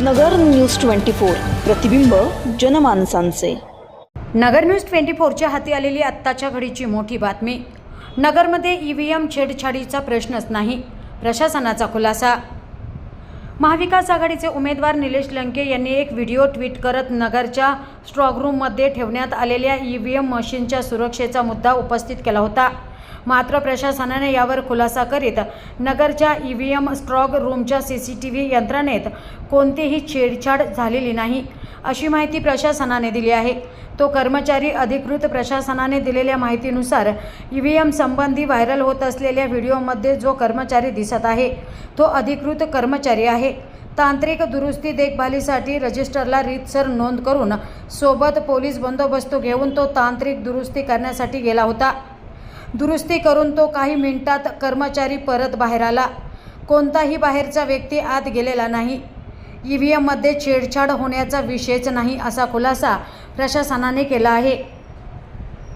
नगर news twenty four. प्रतिबिंब जनमानसांचे. नगर news twenty फोरच्या हाती आलेली आत्ताच्या घडीची मोठी बातमी. नगरमध्ये ई व्ही एम छेडछाडीचा प्रश्नच नाही प्रशासनाचा खुलासा. महाविकास आघाडीचे उमेदवार निलेश लंके यांनी एक व्हिडिओ ट्विट करत नगरच्या स्ट्रॉंग रूममध्ये ठेवण्यात आलेल्या ई व्ही एम मशीनच्या सुरक्षेचा मुद्दा उपस्थित केला होता. मात्र प्रशासनाने यावर खुलासा करीत नगरच्या ई व्ही एम स्ट्रॉग रूमच्या सी सी टी व्ही यंत्रणेत कोणतीही छेडछाड झालेली नाही अशी माहिती प्रशासनाने दिली आहे. तो कर्मचारी अधिकृत प्रशासनाने दिलेल्या माहितीनुसार ई व्ही एम संबंधी व्हायरल होत असलेल्या व्हिडिओमध्ये जो कर्मचारी दिसत आहे तो अधिकृत कर्मचारी आहे. तांत्रिक दुरुस्ती देखभालीसाठी रजिस्टरला रीतसर नोंद करून सोबत पोलीस बंदोबस्त घेऊन तो तांत्रिक दुरुस्ती करण्यासाठी गेला होता. दुरुस्ती करून तो काही मिनिटात कर्मचारी परत बाहेर आला. कोणताही बाहेरचा व्यक्ती आत गेलेला नाही. ई व्ही एममध्ये छेडछाड होण्याचा विषयच नाही असा खुलासा प्रशासनाने केला आहे.